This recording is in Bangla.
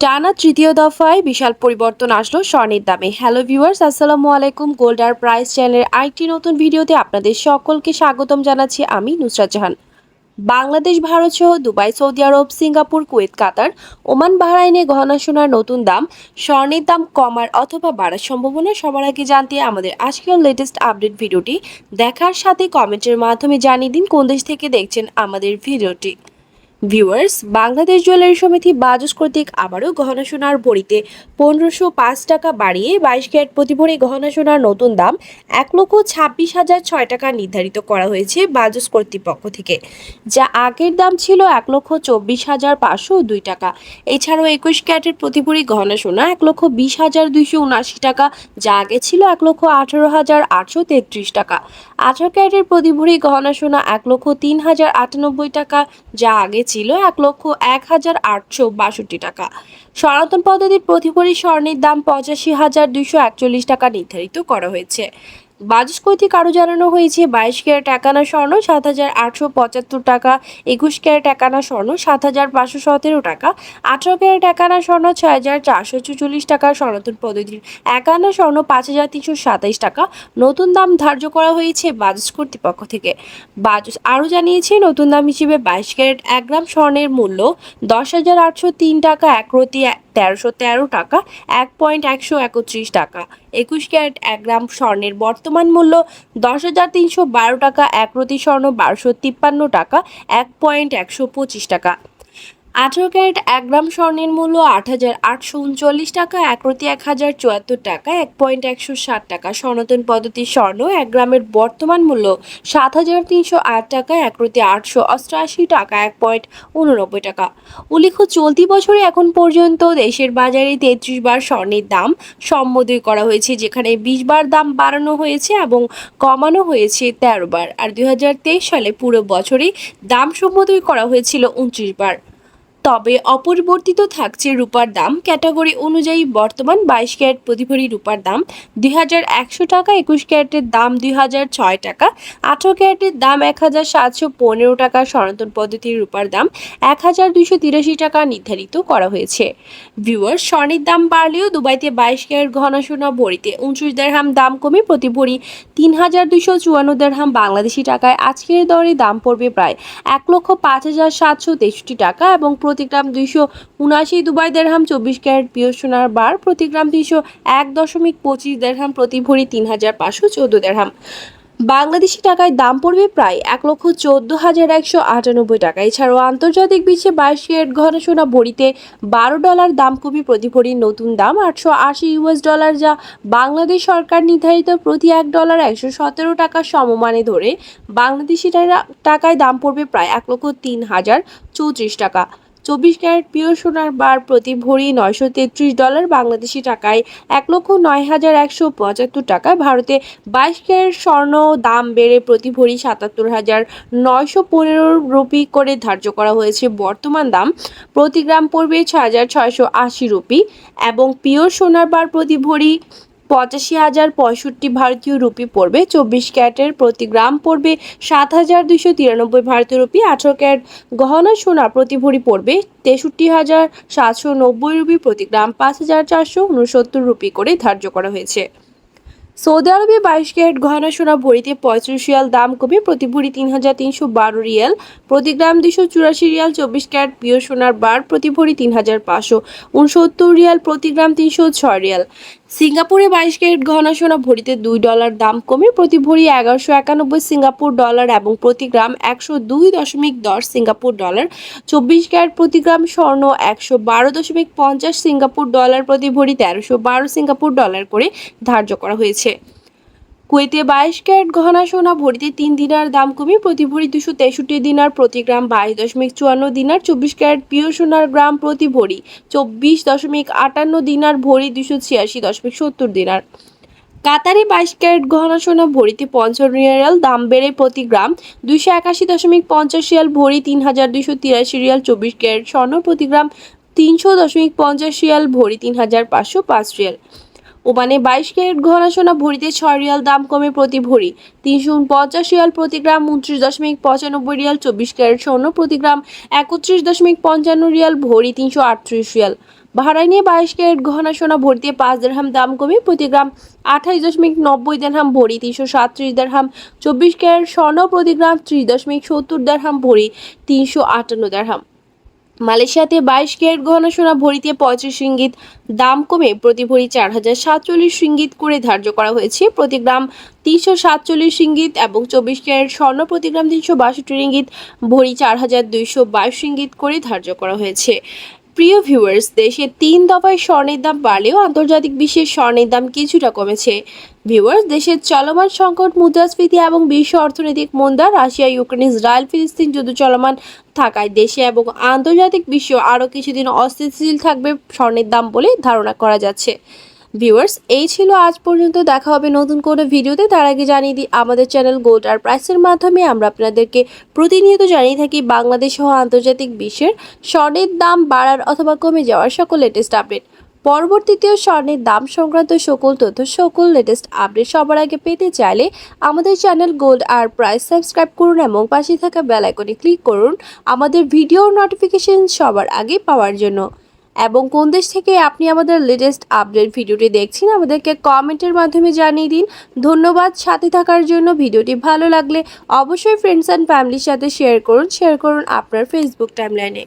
টানা তৃতীয় দফায় বিশাল পরিবর্তন আসলো স্বর্ণের দামে। হ্যালো ভিউয়ার্স আসসালামু আলাইকুম। গোল্ড আর প্রাইস চ্যানেলের আরেকটি নতুন ভিডিওতে আপনাদের সকলকে স্বাগতম জানাচ্ছি আমি নুসরাত জাহান। বাংলাদেশ, ভারত সহ Dubai, Saudi Arab, Singapore, Kuwait, Qatar, Oman, বাহরাইনে গহনা সোনার নতুন দাম, স্বর্ণের দাম কমার অথবা বাড়ার সম্ভাবনা সবার আগে জানতে আমাদের আজকের লেটেস্ট আপডেট ভিডিওটি দেখার সাথে কমেন্টের মাধ্যমে জানিয়ে দিন কোন দেশ থেকে দেখছেন আমাদের ভিডিওটি। ভিউয়ার্স বাংলাদেশ জুয়েলারি সমিতি বাজস কর্তৃক আবারও গহনা সোনার ভরিতে পনেরোশো পাঁচ টাকা বাড়িয়ে বাইশ ক্যারেট প্রতি ভরি গহনা সোনার নতুন দাম এক লক্ষ ছাব্বিশ হাজার ছয় টাকা নির্ধারিত করা হয়েছে বাজস কর্তৃপক্ষ থেকে, যা আগের দাম ছিল এক লক্ষ চব্বিশ হাজার পাঁচশো দুই টাকা। এছাড়াও একুশ ক্যারেটের প্রতি ভরি গহনা সোনা এক লক্ষ বিশ হাজার দুইশো উনআশি টাকা, যা আগে ছিল এক লক্ষ আঠারো হাজার আটশো তেত্রিশ টাকা। আঠারো ক্যারেটের প্রতি ভরি গহনা সোনা এক লক্ষ তিন হাজার আটানব্বই টাকা, যা আগে ছিল এক লক্ষ এক হাজার আটশো বাষট্টি টাকা। সনাতন পদ্ধতির প্রতিপরি স্বর্ণের দাম পঁচাশি হাজার দুইশো একচল্লিশ টাকা নির্ধারিত করা হয়েছে। বাজস কর্তৃক আরও জানানো হয়েছে। বাইশ ক্যারেট একানা স্বর্ণ, সাত হাজার আটশো পঁচাত্তর টাকা। একুশ ক্যারেট একানা স্বর্ণ, সাত হাজার পাঁচশো সতেরো টাকা। আঠারো ক্যারেট একানা স্বর্ণ, ছয় হাজার চারশো চুচল্লিশ টাকা সনাতন পদ্ধতির একানা স্বর্ণ, পাঁচ হাজার তিনশো সাতাইশ টাকা। নতুন দাম ধার্য করা হয়েছে বাজস কর্তৃপক্ষ থেকে। বাজস আরও জানিয়েছে, নতুন দাম হিসেবে বাইশ ক্যারেট এক গ্রাম স্বর্ণের মূল্য দশ হাজার আটশো তিন টাকা, এক রতি তেরোশো তেরো টাকা, এক পয়েন্ট একশো একত্রিশ টাকা। একুশ ক্যারেট এক গ্রাম স্বর্ণের বর্তমান মূল্য দশ হাজার তিনশো বারো টাকা। এক প্রতি স্বর্ণ বারোশো তিপ্পান্ন টাকা, এক পয়েন্ট একশো পঁচিশ টাকা। আঠেরো ক্যারেট এক গ্রাম স্বর্ণের মূল্য আট হাজার আটশো উনচল্লিশ টাকা এক প্রতি এক হাজার চুয়াত্তর টাকা, এক পয়েন্ট একশো ষাট টাকা। সনাতন পদ্ধতির স্বর্ণ এক গ্রামের বর্তমান মূল্য সাত হাজার তিনশো আট টাকা এক প্রতি আটশো অষ্টআশি টাকা, এক পয়েন্ট উননব্বই টাকা। উল্লেখ্য, চলতি বছরে এখন পর্যন্ত দেশের বাজারে তেত্রিশ বার স্বর্ণের দাম সম্বোধন করা হয়েছে, যেখানে বিশ বার দাম বাড়ানো হয়েছে এবং কমানো হয়েছে তেরো বার। আর দু হাজার তেইশ সালে পুরো বছরে দাম সম্বোধন করা হয়েছিল উনত্রিশ বার। তবে অপরিবর্তিত থাকছে রূপার দাম। ক্যাটাগরি অনুযায়ী বর্তমান বাইশ ক্যারেট প্রতি ভরি রূপার দাম দুই হাজার একশো টাকা, একুশ ক্যারেটের দাম দুই হাজার ছয় টাকা, আঠারো ক্যারেটের দাম এক হাজার সাতশো পনেরো টাকা, সনাতন পদ্ধতির রূপার দাম এক হাজার দুইশো তিরাশি টাকা নির্ধারিত করা হয়েছে। ভিউয়ার স্বর্ণের দাম বাড়লেও দুবাইতে বাইশ ক্যারেট ঘন সোনা ভরিতে উনত্রিশ দেড়হাম দাম কমে প্রতি ভরি তিন হাজার দুইশো চুয়ান্ন দেড়হাম বাংলাদেশি টাকায়। আজকের দরে দাম পড়বে প্রায় এক লক্ষ পাঁচ হাজার সাতশো তেষট্টি টাকা এবং প্রতি গ্রাম দুইশো উনআশি, দুবাই দেড়হাম, চব্বিশ ক্যারেট পিওর সোনার বার প্রতি গ্রাম তিনশো এক দশমিক পঁচিশ দেড়হাম, প্রতি ভরি তিন হাজার পাঁচশো চৌদ্দ দেড়হাম। বাংলাদেশি টাকায় দাম পড়বে প্রায় এক লক্ষ চোদ্দ হাজার একশো আটানব্বই টাকা। এছাড়াও আন্তর্জাতিক বিশ্বে বাইশ ক্যারেট ঘন সোনা ভরিতে বারো ডলার দাম কমে প্রতি ভরির নতুন দাম আটশো আশি ইউএস ডলার, যা বাংলাদেশ সরকার নির্ধারিত প্রতি এক ডলার একশো সতেরো টাকা সমমানে ধরে বাংলাদেশি টাকা- টাকায় দাম পড়বে প্রায় এক লক্ষ তিন হাজার চৌত্রিশ টাকা। চব্বিশ ক্যারেট পিওর সোনার বার প্রতি ভরি নয়শো তেত্রিশ ডলার বাংলাদেশি টাকায় এক লক্ষ নয় হাজার একশো পঁচাত্তর টাকা ভারতে বাইশ ক্যারেট স্বর্ণ দাম বেড়ে প্রতি ভরি সাতাত্তর হাজার নয়শো পনেরো রুপি করে ধার্য করা হয়েছে। বর্তমান দাম প্রতি গ্রাম পড়বে ছয় হাজার ছয়শো আশি রুপি এবং পিওর সোনার বার প্রতি ভরি পঁচাশি হাজার পঁয়ষট্টি ভারতীয় রুপি পড়বে, চব্বিশ ক্যারেটের প্রতি গ্রাম পড়বে সাত হাজার দুশো তিরানব্বই ভারতীয় রুপি, আঠারো ক্যারেট গহনা সোনা প্রতি ভরি পড়বে তেষট্টি হাজার সাতশো নব্বই রুপি প্রতি গ্রাম, পাঁচ হাজার চারশো উনসত্তর রুপি করে ধার্য করা হয়েছে। সৌদি আরবে বাইশ ক্যারেট গহনা সোনা ভরিতে পঁয়ত্রিশ রিয়াল, দাম কমে প্রতি ভরি তিন হাজার তিনশো বারো রিয়াল। প্রতি গ্রাম দুশো চুরাশি রিয়াল, চব্বিশ ক্যারেট পিওর সোনার বার প্রতি ভরি তিন হাজার পাঁচশো উনসত্তর রিয়াল, প্রতি গ্রাম তিনশো ছয় রিয়াল। সিঙ্গাপুরে বাইশ ক্যারেট গহনা সোনা ভরিতে দুই ডলার, দাম কমে প্রতি ভরি এগারোশো একানব্বই সিঙ্গাপুর ডলার এবং প্রতি গ্রাম একশো দুই দশমিক দশ সিঙ্গাপুর ডলার। চব্বিশ ক্যারেট প্রতি গ্রাম স্বর্ণ একশো বারো দশমিক পঞ্চাশ সিঙ্গাপুর ডলার, প্রতি ভরি তেরোশো বারো সিঙ্গাপুর ডলার করে ধার্য করা হয়েছে। কুয়েতে বাইশ ক্যারেট গহনা সোনা ভরিতে তিন দিনার দাম কমে প্রতি ভরি দুশো তেষট্টি দিনার প্রতি গ্রাম বাইশ দশমিক চুয়ান্ন দিনার চব্বিশ ক্যারেট পিওর সোনার গ্রাম প্রতি ভরি চব্বিশ দশমিক আটান্ন দিনার ভরি দুশো ছিয়াশি দশমিক সত্তর দিনার। কাতারে বাইশ ক্যারেট গহনা সোনা ভরিতে পঞ্চান্ন রিয়াল দাম বেড়ে প্রতি গ্রাম দুইশো একাশি দশমিক পঞ্চাশ রিয়াল ভরি তিন হাজার দুইশো তিরাশি রিয়াল চব্বিশ ক্যারেট স্বর্ণ প্রতি গ্রাম তিনশো দশমিক পঞ্চাশ রিয়াল ভরি তিন হাজার পাঁচশো পাঁচ রিয়াল। ওমানে বাইশ ক্যারেট গহনা সোনা ভরিতে ছয় রিয়াল দাম কমে প্রতি ভরি। তিনশো উনপঞ্চাশ রিয়াল প্রতি গ্রাম উনত্রিশ দশমিক পঁচানব্বই রিয়াল চব্বিশ ক্যারেট স্বর্ণ প্রতি গ্রাম একত্রিশ দশমিক পঞ্চান্ন রিয়াল ভরি তিনশো আটত্রিশ রিয়াল। নিয়ে বাইশ ক্যারেট গহনা সোনা ভরিতে পাঁচ দেড়হাম দাম কমে প্রতি গ্রাম আঠাশ দশমিক নব্বই দেড়হাম ভরি তিনশো সাতত্রিশ দেড়হাম চব্বিশ ক্যারেট স্বর্ণ প্রতি গ্রাম ত্রিশ দশমিক সত্তর দেড়হাম ভরি তিনশো আটান্ন দেড়হাম। মালয়েশিয়াতে বাইশ ক্যারেট গহনা সোনা ভরিতে পঁয়ত্রিশ রিঙ্গিত, দাম কমে প্রতি ভরি চার হাজার সাতচল্লিশ রিঙ্গিত করে ধার্য করা হয়েছে। প্রতি গ্রাম তিনশো সাতচল্লিশ রিঙ্গিত এবং চব্বিশ ক্যারেট স্বর্ণ, প্রতি গ্রাম তিনশো বাষট্টি রিঙ্গিত, ভরি চার হাজার দুইশো বাইশ রিঙ্গিত করে ধার্য করা হয়েছে। প্রিয় ভিউয়ার্স দেশে তিন দফায় স্বর্ণের দাম বাড়লেও আন্তর্জাতিক বিশ্বের স্বর্ণের দাম কিছুটা কমেছে। ভিউয়ার্স দেশের চলমান সংকট, মুদ্রাস্ফীতি এবং বিশ্ব অর্থনৈতিক মন্দা, রাশিয়া, ইউক্রেন, ইসরায়েল, ফিলিস্তিন যুদ্ধ চলমান থাকায় দেশে এবং আন্তর্জাতিক বিশ্ব আরও কিছুদিন অস্থিতিশীল থাকবে স্বর্ণের দাম বলে ধারণা করা যাচ্ছে। ভিউয়ার্স এই ছিল আজ পর্যন্ত। দেখা হবে নতুন কোনো ভিডিওতে। তার আগে জানিয়ে দিই, আমাদের চ্যানেল গোল্ড আর প্রাইসের মাধ্যমে আমরা আপনাদেরকে প্রতিনিয়ত জানিয়ে থাকি বাংলাদেশ সহ আন্তর্জাতিক বিশ্বের স্বর্ণের দাম বাড়ার অথবা কমে যাওয়ার সকল লেটেস্ট আপডেট পরবর্তীতেও স্বর্ণের দাম সংক্রান্ত সকল তথ্য, সকল লেটেস্ট আপডেট সবার আগে পেতে চাইলে আমাদের চ্যানেল গোল্ড আর প্রাইস সাবস্ক্রাইব করুন এবং পাশে থাকা বেল আইকনে ক্লিক করুন। আমাদের ভিডিও নোটিফিকেশন সবার আগে পাওয়ার জন্য। এবং কোন দেশ থেকে আপনি আমাদের লেটেস্ট আপডেট ভিডিওটি দেখছেন, আমাদেরকে কমেন্টের মাধ্যমে জানিয়ে দিন। ধন্যবাদ সাথে থাকার জন্য। ভিডিওটি ভালো লাগলে অবশ্যই ফ্রেন্ডস অ্যান্ড ফ্যামিলির সাথে শেয়ার করুন। শেয়ার করুন আপনার ফেসবুক টাইমলাইনে